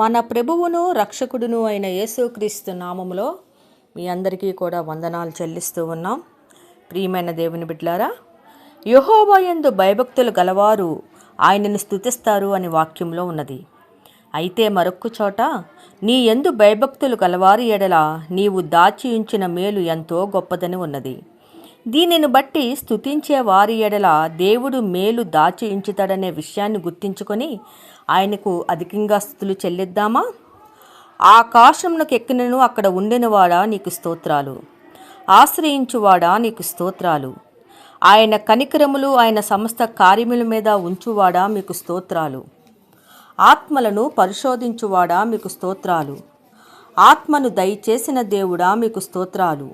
మన ప్రభువును రక్షకుడును అయిన యేసుక్రీస్తు నామములో మీ అందరికీ కూడా వందనాలు చెల్లిస్తూ ఉన్నాం. ప్రియమైన దేవుని బిడ్లారా యహోవాయందు భయభక్తులు గలవారు ఆయనను స్థుతిస్తారు అని వాక్యంలో ఉన్నది. అయితే మరొక్క చోట నీ ఎందు భయభక్తులు గలవారి ఎడల నీవు దాచి ఉంచిన మేలు ఎంతో గొప్పదని ఉన్నది. దీనిని బట్టి స్థుతించే వారి ఎడల దేవుడు మేలు దాచి ఉంచుతాడనే విషయాన్ని గుర్తించుకొని ఆయనకు అధికంగా స్థుతులు చెల్లిద్దామా? ఆకాశంలోకి ఎక్కినను అక్కడ ఉండినవాడా నీకు స్తోత్రాలు? ఆశ్రయించువాడా నీకు స్తోత్రాలు? ఆయన కనికరములు ఆయన సమస్త కార్యముల మీద ఉంచువాడా మీకు స్తోత్రాలు? ఆత్మలను పరిశోధించువాడా మీకు స్తోత్రాలు? ఆత్మను దయచేసిన దేవుడా మీకు స్తోత్రాలు?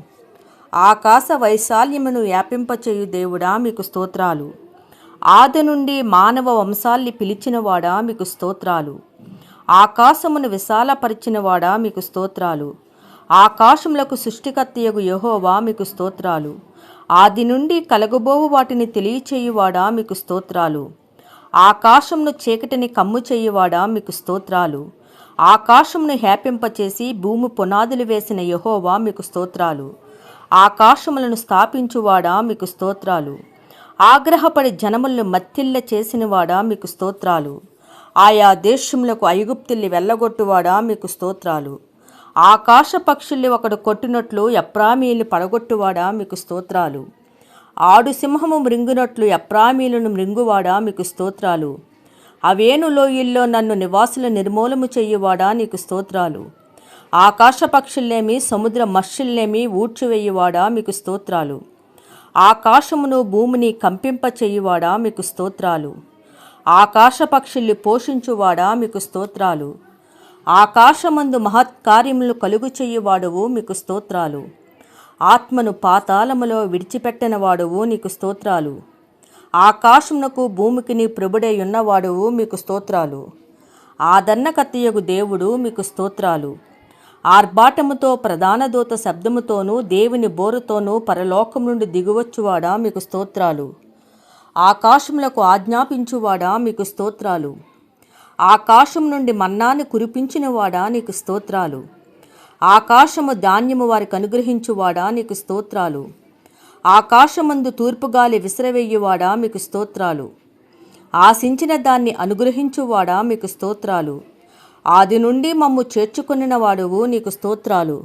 ఆకాశ వైశాల్యమును వ్యాపింపచేయు దేవుడా మీకు స్తోత్రాలు. ఆది నుండి మానవ వంశాల్ని పిలిచినవాడా మీకు స్తోత్రాలు. ఆకాశమును విశాలపరిచినవాడా మీకు స్తోత్రాలు. ఆకాశములకు సృష్టికర్తయగు యహోవా మీకు స్తోత్రాలు. ఆది నుండి కలగబోవు వాటిని తెలియచేయువాడా మీకు స్తోత్రాలు. ఆకాశమును చీకటిని కమ్ము చేయువాడా మీకు స్తోత్రాలు. ఆకాశమును హ్యాపింపచేసి భూమి పునాదులు వేసిన యహోవా మీకు స్తోత్రాలు. ఆకాశములను స్థాపించువాడా మీకు స్తోత్రాలు. ఆగ్రహపడి జనములను మత్తిల్ల చేసినవాడా మీకు స్తోత్రాలు. ఆయా దేశములకు ఐగుప్తుల్ని వెళ్ళగొట్టువాడా మీకు స్తోత్రాలు. ఆకాశ పక్షుల్ని ఒకడు కొట్టినట్లు ఎప్రామీల్ని పడగొట్టువాడా మీకు స్తోత్రాలు. ఆడు సింహము మృంగునట్లు ఎప్రామీలను మృంగువాడా మీకు స్తోత్రాలు. అవేను లోయల్లో నన్ను నివాసుల నిర్మూలము చెయ్యువాడా నీకు స్తోత్రాలు. ఆకాశ పక్షుల్నేమి సముద్ర మర్షుల్నేమి ఊడ్చివేయువాడా మీకు స్తోత్రాలు. ఆకాశమును భూమిని కంపింపచేయువాడా మీకు స్తోత్రాలు. ఆకాశ పక్షుల్ని పోషించువాడా మీకు స్తోత్రాలు. ఆకాశమందు మహత్కార్యములు కలుగు చేయువాడువు మీకు స్తోత్రాలు. ఆత్మను పాతాళములో విడిచిపెట్టినవాడువు నీకు స్తోత్రాలు. ఆకాశమునకు భూమికి నీ ప్రభుడై ఉన్నవాడువు మీకు స్తోత్రాలు. ఆదన్నకత్తయగు దేవుడు మీకు స్తోత్రాలు. ఆర్భాటముతో ప్రధాన దూత శబ్దముతోనూ దేవుని బోరుతోనూ పరలోకం నుండి దిగువచ్చువాడా మీకు స్తోత్రాలు. ఆకాశములకు ఆజ్ఞాపించువాడా మీకు స్తోత్రాలు. ఆకాశం నుండి మన్నాని కురిపించినవాడా నీకు స్తోత్రాలు. ఆకాశము ధాన్యము వారికి అనుగ్రహించువాడా నీకు స్తోత్రాలు. ఆకాశమందు తూర్పుగాలి విసిరవేయువాడా మీకు స్తోత్రాలు. ఆశించిన దాన్ని అనుగ్రహించువాడా మీకు స్తోత్రాలు. ఆది నుండి మమ్ము చేర్చుకున్న వాడువు నీకు స్తోత్రాలు.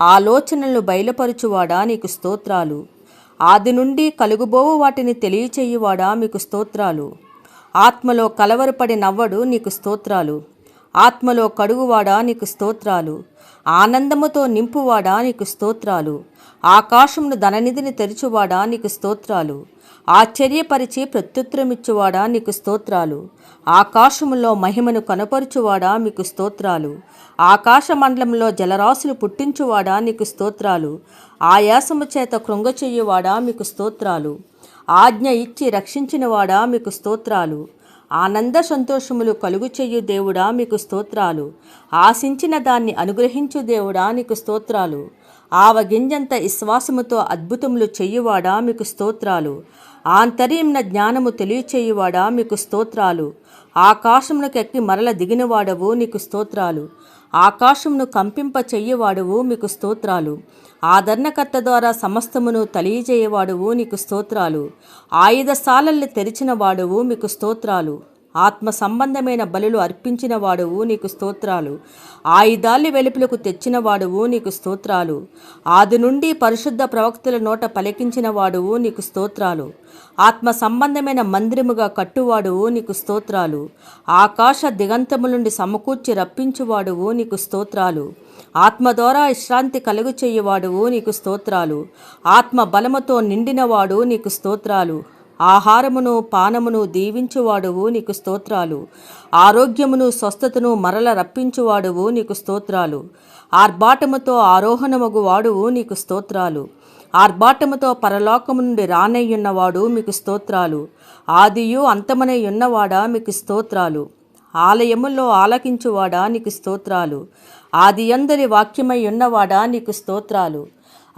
ఆలోచనలు బయలుపరచువాడా నీకు స్తోత్రాలు. ఆది నుండి కలుగుబోవు వాటిని తెలియచేయువాడా మీకు స్తోత్రాలు. ఆత్మలో కలవరపడి నవ్వడు నీకు స్తోత్రాలు. ఆత్మలో కడుగువాడా నీకు స్తోత్రాలు? ఆనందముతో నింపువాడా నీకు స్తోత్రాలు? ఆకాశమును ధననిధిని తెరుచువాడా నీకు స్తోత్రాలు? ఆశ్చర్యపరిచి ప్రత్యుత్తరమిచ్చువాడా నీకు స్తోత్రాలు? ఆకాశములో మహిమను కనపరుచువాడా మీకు స్తోత్రాలు? ఆకాశ మండలంలో జలరాశులు పుట్టించువాడా నీకు స్తోత్రాలు? ఆయాసము చేత కృంగచెయ్యువాడా మీకు స్తోత్రాలు? ఆజ్ఞ ఇచ్చి రక్షించినవాడా మీకు స్తోత్రాలు? ఆనంద సంతోషములు కలుగు చెయ్యు దేవుడా మీకు స్తోత్రాలు. ఆశించిన దాన్ని అనుగ్రహించు దేవుడా నీకు స్తోత్రాలు. ఆవగింజంత విశ్వాసముతో అద్భుతములు చెయ్యువాడా మీకు స్తోత్రాలు. ఆంతర్యంన జ్ఞానము తెలియచేయువాడా మీకు స్తోత్రాలు. ఆకాశమునకెక్కి మరల దిగినవాడవు నీకు స్తోత్రాలు. ఆకాశమును కంపింప చెయ్యవాడువు మీకు స్తోత్రాలు. ఆదరణకర్త ద్వారా సమస్తమును తెలియజేయవాడువు నీకు స్తోత్రాలు. ఆయుధశాలల్ని తెరిచిన వాడువు మీకు స్తోత్రాలు. ఆత్మ సంబంధమైన బలులు అర్పించిన వాడువు నీకు స్తోత్రాలు. ఆయుధాల్ని వెలుపులకు తెచ్చిన వాడువు నీకు స్తోత్రాలు. ఆది నుండి పరిశుద్ధ ప్రవక్తల నోట పలికించిన వాడువు నీకు స్తోత్రాలు. ఆత్మ సంబంధమైన మందిరముగా కట్టువాడువు నీకు స్తోత్రాలు. ఆకాశ దిగంతము నుండి సమకూర్చి రప్పించువాడువు నీకు స్తోత్రాలు. ఆత్మ ద్వారా విశ్రాంతి కలుగు చేయువాడువు నీకు స్తోత్రాలు. ఆత్మ బలముతో నిండినవాడు నీకు స్తోత్రాలు. ఆహారమును పానమును దీవించువాడువు నీకు స్తోత్రాలు. ఆరోగ్యమును స్వస్థతను మరల రప్పించువాడువు నీకు స్తోత్రాలు. ఆర్భాటముతో ఆరోహణమగు వాడువు నీకు స్తోత్రాలు. ఆర్భాటముతో పరలోకము నుండి రానయ్యున్నవాడు మీకు స్తోత్రాలు. ఆదియు అంతమనై ఉన్నవాడా మీకు స్తోత్రాలు. ఆలయముల్లో ఆలకించువాడా నీకు స్తోత్రాలు. ఆది అందరి వాక్యమై ఉన్నవాడా నీకు స్తోత్రాలు.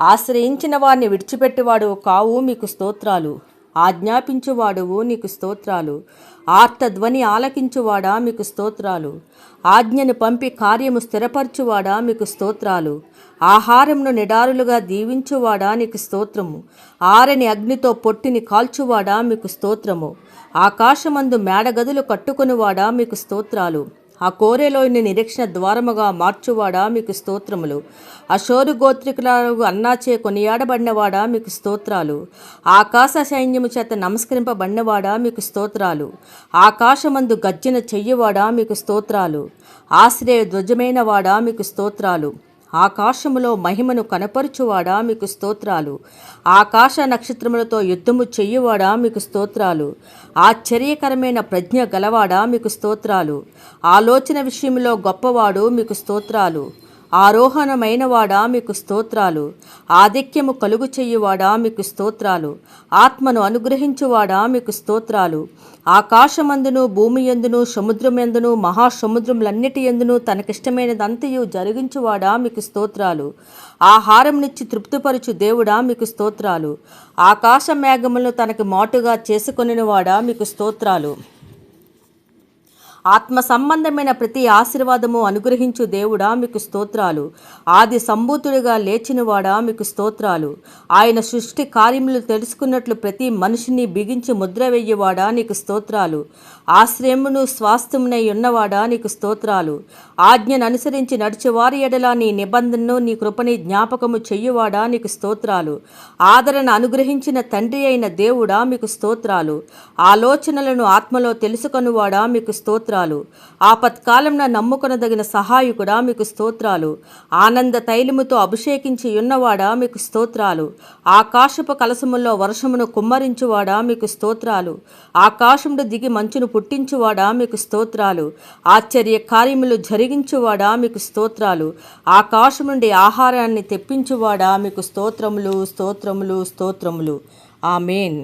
ఆశ్రయించిన వారిని విడిచిపెట్టేవాడు కావు మీకు స్తోత్రాలు. ఆజ్ఞాపించువాడువు నీకు స్తోత్రాలు. ఆర్తధ్వని ఆలకించువాడా మీకు స్తోత్రాలు. ఆజ్ఞను పంపి కార్యము స్థిరపరచువాడా మీకు స్తోత్రాలు. ఆహారంను నిడారులుగా దీవించువాడా నీకు స్తోత్రము. ఆరని అగ్నితో పొట్టిని కాల్చువాడా మీకు స్తోత్రము. ఆకాశమందు మేడగదులు కట్టుకునివాడా మీకు స్తోత్రాలు. ఆ కోరెలోని నిరీక్షణ ద్వారముగా మార్చువాడా మీకు స్తోత్రములు. అశోరు గోత్రికులకు అన్నాచే కొనియాడబడినవాడా మీకు స్తోత్రాలు. ఆకాశ సైన్యము చేత నమస్కరింపబడినవాడా మీకు స్తోత్రాలు. ఆకాశమందు గర్జన చెయ్యవాడా మీకు స్తోత్రాలు. ఆశ్రయ ధ్వజమైన వాడా మీకు స్తోత్రాలు. ఆకాశములో మహిమను కనపరుచువాడా మీకు స్తోత్రాలు? ఆకాశ నక్షత్రములతో యుద్ధము చెయ్యువాడా మీకు స్తోత్రాలు? ఆశ్చర్యకరమైన ప్రజ్ఞ గలవాడా మీకు స్తోత్రాలు? ఆలోచన విషయంలో గొప్పవాడు మీకు స్తోత్రాలు. ఆరోహణమైనవాడా మీకు స్తోత్రాలు? ఆధిక్యము కలుగు చెయ్యువాడా మీకు స్తోత్రాలు? ఆత్మను అనుగ్రహించువాడా మీకు స్తోత్రాలు? ఆకాశమందును భూమి ఎందును సముద్రమెందును మహాసముద్రములన్నిటి ఎందును తనకిష్టమైనదంతయు జరిగించువాడా మీకు స్తోత్రాలు? ఆహారంనిచ్చి తృప్తిపరుచు దేవుడా మీకు స్తోత్రాలు? ఆకాశ మేఘములను తనకి మాటుగా చేసుకొనినవాడా మీకు స్తోత్రాలు? ఆత్మ సంబంధమైన ప్రతి ఆశీర్వాదము అనుగ్రహించు దేవుడా మీకు స్తోత్రాలు. ఆది సంభూతుడిగా లేచినవాడా మీకు స్తోత్రాలు. ఆయన సృష్టి కార్యములు తెలుసుకున్నట్లు ప్రతి మనిషిని బిగించి ముద్ర వెయ్యవాడా నీకు స్తోత్రాలు. ఆశ్రయమును స్వాస్థ్యమునై ఉన్నవాడా నీకు స్తోత్రాలు. ఆజ్ఞను అనుసరించి నడిచేవారి ఎడల నీ నిబంధనను నీ కృపని జ్ఞాపకము చెయ్యువాడా నీకు స్తోత్రాలు. ఆదరణ అనుగ్రహించిన తండ్రి అయిన దేవుడా మీకు స్తోత్రాలు. ఆలోచనలను ఆత్మలో తెలుసుకొనువాడా మీకు స్తోత్రాలు. ఆపత్కాలంన నమ్ముకొనదగిన సహాయకుడా మీకు స్తోత్రాలు. ఆనంద తైలముతో అభిషేకించి ఉన్నవాడా మీకు స్తోత్రాలు. ఆకాశపు కలసములో వర్షమును కుమ్మరించువాడా మీకు స్తోత్రాలు. ఆకాశముడు దిగి మంచును పుట్టించువాడా మీకు స్తోత్రాలు? ఆశ్చర్య కార్యములు జరిగించువాడా మీకు స్తోత్రాలు? ఆకాశం నుండి ఆహారాన్ని తెప్పించువాడా మీకు స్తోత్రములు స్తోత్రములు స్తోత్రములు. ఆమెన్.